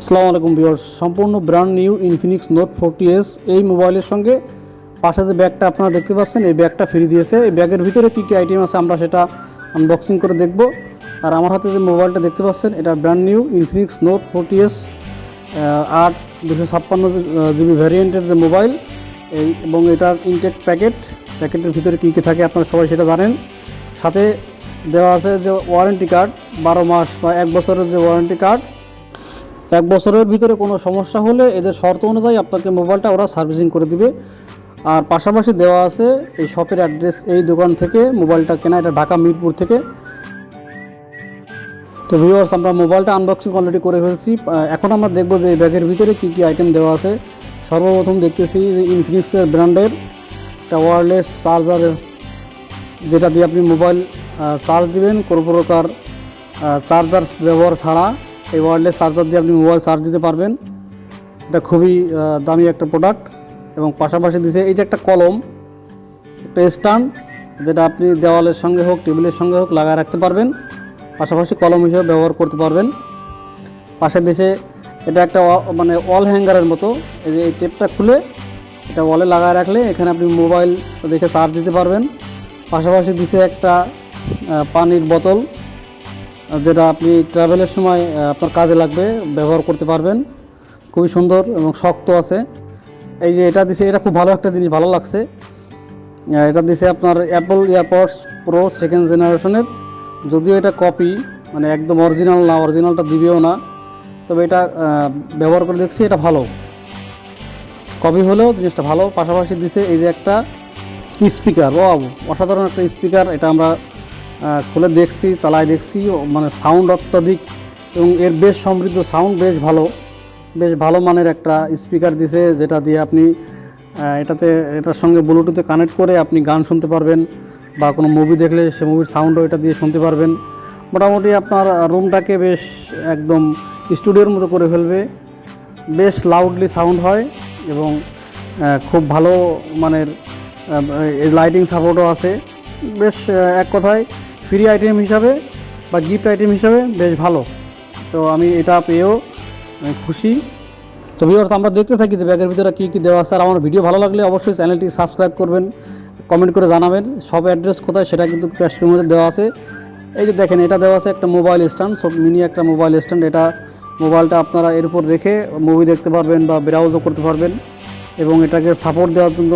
আসসালামু আলাইকুম ভিউয়ার্স। সম্পূর্ণ brand new Infinix Note forty S এই মোবাইলের সঙ্গে পাশে যে ব্যাগটা আপনারা দেখতে পাচ্ছেন, এই ব্যাগটা ফ্রি দিয়েছে। এই ব্যাগের ভিতরে কী কী আইটেম আছে আমরা সেটা আনবক্সিং করে দেখব। আর আমার হাতে যে মোবাইলটা দেখতে পাচ্ছেন, এটা brand new Infinix Note forty S আট দুশো ছাপ্পান্ন জিবি ভ্যারিয়েন্টের যে মোবাইল। এই এবং এটার ইনটেক প্যাকেট প্যাকেটের ভিতরে কী কী থাকে আপনারা সবাই সেটা জানেন। সাথে দেওয়া আছে যে ওয়ারেন্টি কার্ড বারো মাস বা এক বছরের যে ওয়ারেন্টি কার্ড এক বছরের ভিতরে কোনো সমস্যা হলে এদের শর্ত অনুযায়ী আপনাকে মোবাইলটা ওরা সার্ভিসিং করে দিবে। আর পাশাপাশি দেওয়া আছে এই শপের অ্যাড্রেস এই দোকান থেকে মোবাইলটা কেনা, এটা ঢাকা মিরপুর থেকে। তো ভিউয়ার্স আমরা মোবাইলটা আনবক্সিং অলরেডি করে ফেলছি। এখন আমরা দেখব যে এই ব্যাগের ভিতরে কী কী আইটেম দেওয়া আছে। সর্বপ্রথম দেখতেছি যে ইনফিনিক্সের ব্র্যান্ডের একটা ওয়ারলেস চার্জার যেটা দিয়ে আপনি মোবাইল চার্জ দিবেন। কোনো প্রকার চার্জার ব্যবহার ছাড়া। এই ওয়্যারলেস চার্জার দিয়ে আপনি মোবাইল চার্জ দিতে পারবেন। এটা খুবই দামি একটা প্রোডাক্ট এবং পাশাপাশি দিছে এই যে একটা কলম, একটা স্ট্যান্ড যেটা আপনি দেওয়ালের সঙ্গে হোক, টেবিলের সঙ্গে হোক লাগায় রাখতে পারবেন। পাশাপাশি কলম হিসেবে ব্যবহার করতে পারবেন। পাশের দেশে এটা একটা মানে ওয়াল হ্যাঙ্গারের মতো। এই যে এই টেপটা খুলে এটা ওয়ালে লাগায় রাখলে এখানে আপনি মোবাইল দেখে চার্জ দিতে পারবেন। পাশাপাশি দিছে একটা পানির বোতল। যেটা আপনি ট্রাভেলের সময় আপনার কাজে লাগবে, ব্যবহার করতে পারবেন। খুবই সুন্দর এবং শক্ত আছে। এই যে এটা দিছে, এটা খুব ভালো একটা জিনিস, ভালো লাগছে। এটা দিছে আপনার অ্যাপল ইয়ারপডস প্রো সেকেন্ড জেনারেশনের যদিও এটা কপি মানে একদম অরিজিনাল না অরিজিনালটা দিবেও না। তবে এটা ব্যবহার করে দেখছি এটা ভালো। কপি হলেও জিনিসটা ভালো। পাশাপাশি দিছে এই যে একটা স্পিকার ও অসাধারণ একটা স্পিকার এটা আমরা খুলে দেখছি চালায় দেখছি মানে সাউন্ড অত্যাধিক এবং এর বেশ সমৃদ্ধ সাউন্ড বেশ ভালো বেশ ভালো মানের একটা স্পিকার দিছে, যেটা দিয়ে আপনি এটাতে, এটার সঙ্গে ব্লুটুথে কানেক্ট করে আপনি গান শুনতে পারবেন বা কোনো মুভি দেখলে সে মুভির সাউন্ডও এটা দিয়ে শুনতে পারবেন। মোটামুটি আপনার রুমটাকে বেশ একদম স্টুডিওর মতো করে ফেলবে। বেশ লাউডলি সাউন্ড হয় এবং খুব ভালো মানের লাইটিং সাপোর্টও আছে। বেশ এক কথায় ফ্রি আইটেম হিসাবে বা গিফট আইটেম হিসাবে বেশ ভালো। তো আমি এটা পেয়েও খুশি। তো ভিউয়ার্স আমরা দেখতে থাকি যে ব্যাগের ভিতরে কী কী দেওয়া আছে। আর আমার ভিডিও ভালো লাগলে অবশ্যই চ্যানেলটি সাবস্ক্রাইব করবেন কমেন্ট করে জানাবেন, সব অ্যাড্রেস কোথায় সেটা কিন্তু ক্যাশের মধ্যে দেওয়া আছে। এই যে দেখেন, এটা দেওয়া আছে একটা মোবাইল স্ট্যান্ড সব মিনি একটা মোবাইল স্ট্যান্ড এটা মোবাইলটা আপনারা এর উপর রেখে মুভি দেখতে পারবেন বা ব্রাউজও করতে পারবেন। এবং এটাকে সাপোর্ট দেওয়ার জন্য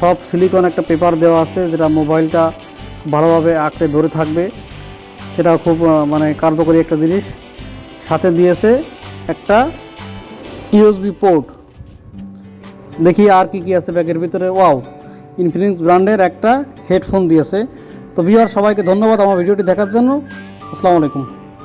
সব সিলিকন একটা পেপার দেওয়া আছে, যেটা মোবাইলটা ভালোভাবে আঁকড়ে ধরে থাকবে। সেটা খুব মানে কার্যকরী একটা জিনিস। সাথে দিয়েছে একটা ইউএসবি পোর্ট দেখি আর কি কি আছে ব্যাগের ভিতরে। ওয়াও ইনফিনিক্স ব্র্যান্ডের একটা হেডফোন দিয়েছে। তো বিহার সবাইকে ধন্যবাদ আমার ভিডিওটি দেখার জন্য। আসসালামু আলাইকুম।